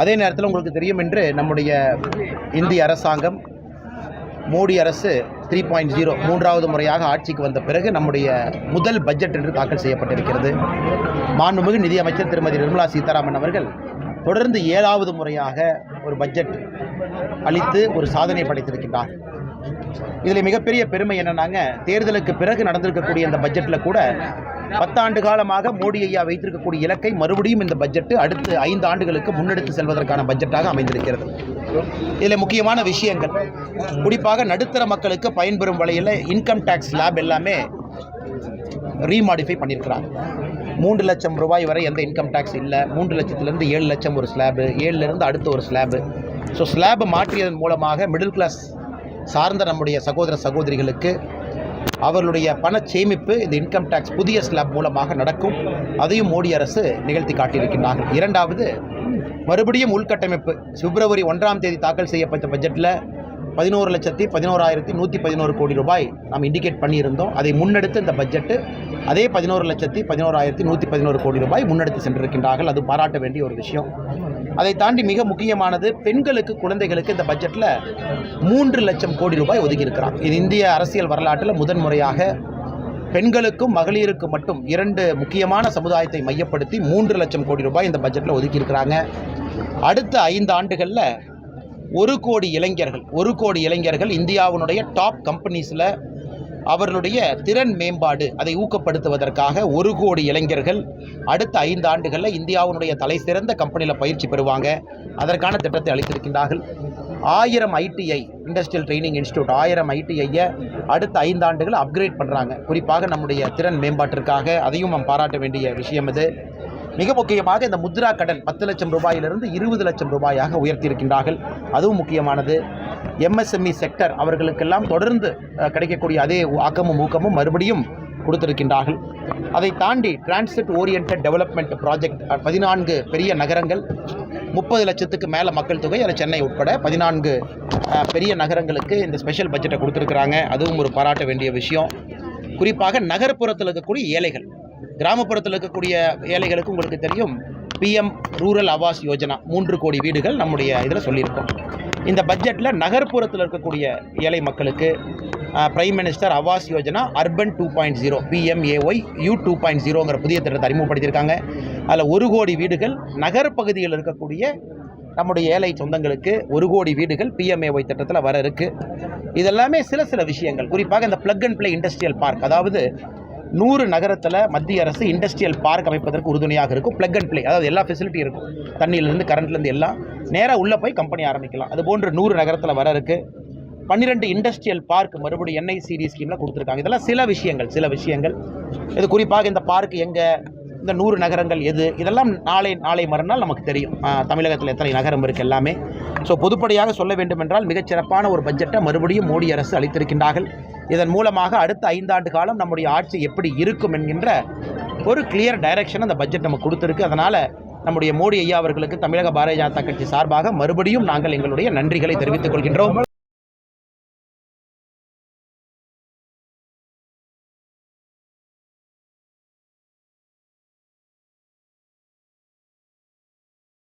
அதே நேரத்தில் உங்களுக்கு தெரியும் என்று நம்முடைய இந்திய அரசாங்கம் மோடி அரசு த்ரீ பாயிண்ட் ஜீரோ மூன்றாவது முறையாக ஆட்சிக்கு வந்த பிறகு நம்முடைய முதல் பட்ஜெட் என்று தாக்கல் செய்யப்பட்டிருக்கிறது. மாண்புமிகு நிதியமைச்சர் திருமதி நிர்மலா சீதாராமன் அவர்கள் தொடர்ந்து ஏழாவது முறையாக ஒரு பட்ஜெட் அளித்து ஒரு சாதனை படைத்திருக்கின்றார். இதில் மிகப்பெரிய பெருமை என்னன்னாங்க தேர்தலுக்கு பிறகு நடந்திருக்கக்கூடிய இந்த பட்ஜெட்டில் கூட பத்தாண்டு காலமாக மோடி ஐயா வைத்திருக்கக்கூடிய இலக்கை மறுபடியும் இந்த பட்ஜெட்டு அடுத்து ஐந்து ஆண்டுகளுக்கு முன்னெடுத்து செல்வதற்கான பட்ஜெட்டாக அமைந்திருக்கிறது. இதில் முக்கியமான விஷயங்கள். குறிப்பாக நடுத்தர மக்களுக்கு பயன்பெறும் வகையில் இன்கம் டேக்ஸ் ஸ்லாப் எல்லாமே ரீமாடிஃபை பண்ணியிருக்கிறாங்க மூன்று லட்சம் ரூபாய் வரை எந்த இன்கம் டேக்ஸ் இல்லை. மூன்று லட்சத்துலேருந்து ஏழு லட்சம் ஒரு ஸ்லாபு ஏழுலேருந்து அடுத்த ஒரு ஸ்லாபு ஸோ ஸ்லாபை மாற்றியதன் மூலமாக மிடில் கிளாஸ் சார்ந்த நம்முடைய சகோதர சகோதரிகளுக்கு அவர்களுடைய பண சேமிப்பு இந்த இன்கம் டேக்ஸ் புதிய ஸ்லாப் மூலமாக நடக்கும். அதையும் மோடி அரசு நிகழ்த்தி காட்டியிருக்கின்றார்கள் இரண்டாவது மறுபடியும் உள்கட்டமைப்பு. பிப்ரவரி ஒன்றாம் தேதி தாக்கல் செய்யப்பட்ட பட்ஜெட்டில் பதினோரு லட்சத்தி பதினோராயிரத்தி நூற்றி பதினோரு கோடி ரூபாய் நாம் இண்டிகேட் பண்ணியிருந்தோம். அதை முன்னெடுத்து இந்த பட்ஜெட்டு அதே பதினோரு லட்சத்தி பதினோராயிரத்தி நூற்றி பதினோரு கோடி ரூபாய் முன்னெடுத்து சென்றிருக்கின்றார்கள். அது பாராட்ட வேண்டிய ஒரு விஷயம். அதை தாண்டி மிக முக்கியமானது பெண்களுக்கு குழந்தைகளுக்கு இந்த பட்ஜெட்டில் மூன்று லட்சம் கோடி ரூபாய் ஒதுக்கியிருக்கிறார். இது இந்திய அரசியல் வரலாற்றில் முதன்முறையாக பெண்களுக்கும் மகளிருக்கும் மட்டும் இரண்டு முக்கியமான சமுதாயத்தை மையப்படுத்தி மூன்று லட்சம் கோடி ரூபாய் இந்த பட்ஜெட்டில் ஒதுக்கியிருக்கிறாங்க. அடுத்த ஐந்து ஆண்டுகளில் ஒரு கோடி இளைஞர்கள் ஒரு கோடி இளைஞர்கள் இந்தியாவினுடைய டாப் கம்பெனிஸில் அவர்களுடைய திறன் மேம்பாடு அதை ஊக்கப்படுத்துவதற்காக ஒரு கோடி இளைஞர்கள் அடுத்த ஐந்து ஆண்டுகளில் இந்தியாவினுடைய தலை சிறந்த கம்பெனியில் பயிற்சி பெறுவாங்க. அதற்கான திட்டத்தை அளித்திருக்கின்றார்கள். ஆயிரம் ஐடிஐ இண்டஸ்ட்ரியல் ட்ரைனிங் இன்ஸ்டியூட் ஆயிரம் ஐடிஐயை அடுத்த ஐந்து ஆண்டுகள் அப்கிரேட் பண்ணுறாங்க குறிப்பாக நம்முடைய திறன் மேம்பாட்டிற்காக அதையும் நாம் பாராட்ட வேண்டிய விஷயம் இது. மிக முக்கியமாக இந்த முத்ரா கடன் பத்து லட்சம் ரூபாயிலிருந்து இருபது லட்சம் ரூபாயாக உயர்த்தியிருக்கின்றார்கள். அதுவும் முக்கியமானது. எம்எஸ்எம்இ செக்டர் அவர்களுக்கெல்லாம் தொடர்ந்து கிடைக்கக்கூடிய அதே ஆக்கமும் ஊக்கமும் மறுபடியும் கொடுத்திருக்கின்றார்கள். அதை தாண்டி டிரான்சிட் ஓரியன்ட் டெவலப்மெண்ட் ப்ராஜெக்ட் பதினான்கு பெரிய நகரங்கள் முப்பது லட்சத்துக்கு மேலே மக்கள் தொகை அதில் சென்னை உட்பட பதினான்கு பெரிய நகரங்களுக்கு இந்த ஸ்பெஷல் பட்ஜெட்டை கொடுத்துருக்குறாங்க. அதுவும் ஒரு பாராட்ட வேண்டிய விஷயம். குறிப்பாக நகர்ப்புறத்தில் இருக்கக்கூடிய ஏழைகள். கிராமப்புறத்தில் இருக்கக்கூடிய ஏழைகளுக்கு உங்களுக்கு தெரியும் பிஎம் ரூரல் ஆவாஸ் யோஜனா மூன்று கோடி வீடுகள் நம்முடைய இதில் சொல்லியிருக்கோம். இந்த பட்ஜெட்டில் நகர்ப்புறத்தில் இருக்கக்கூடிய ஏழை மக்களுக்கு prime minister Awas Yojana urban two point zero PMAY U two point ஜீரோங்கிற புதிய திட்டத்தை அறிமுகப்படுத்தியிருக்காங்க. அதில் ஒரு கோடி வீடுகள் நகர்ப்பகுதியில் இருக்கக்கூடிய நம்முடைய ஏழை சொந்தங்களுக்கு ஒரு கோடி வீடுகள் பிஎம்ஏஒய் திட்டத்தில் வர இருக்குது இதெல்லாமே சில சில விஷயங்கள் குறிப்பாக இந்த plug and play industrial park அதாவது நூறு நகரத்தில் மத்திய அரசு இண்டஸ்ட்ரியல் பார்க் அமைப்பதற்கு உறுதுணையாக இருக்கும். பிளக் அண்ட் ப்ளே அதாவது எல்லா ஃபெசிலிட்டி இருக்கும். தண்ணியிலேருந்து கரண்ட்லேருந்து எல்லாம் நேராக உள்ளே போய் கம்பெனி ஆரம்பிக்கலாம். அது போன்று நூறு நகரத்தில் வர இருக்குது பன்னிரெண்டு இண்டஸ்ட்ரியல் பார்க் மறுபடியும் என்ஐசிடி ஸ்கீமில் கொடுத்துருக்காங்க. இதெல்லாம் சில விஷயங்கள் சில விஷயங்கள். இது குறிப்பாக இந்த பார்க் எங்கே இந்த நூறு நகரங்கள் எது இதெல்லாம் நாளை நாளை மறுநாள் நமக்கு தெரியும். தமிழகத்தில் எத்தனை நகரம் இருக்குது எல்லாமே. ஸோ பொதுப்படையாக சொல்ல வேண்டும் என்றால் மிகச்சிறப்பான ஒரு பட்ஜெட்டை மறுபடியும் மோடி அரசு அளித்திருக்கின்றார்கள். இதன் மூலமாக அடுத்த ஐந்தாண்டு காலம் நம்முடைய ஆட்சி எப்படி இருக்கும் என்கின்ற ஒரு கிளியர் டைரக்ஷன் அந்த பட்ஜெட் நமக்கு கொடுத்துருக்கு. அதனால் நம்முடைய மோடி ஐயா அவர்களுக்கு தமிழக பாரதிய ஜனதா கட்சி சார்பாக மறுபடியும் நாங்கள் எங்களுடைய நன்றிகளை தெரிவித்துக் கொள்கின்றோம்.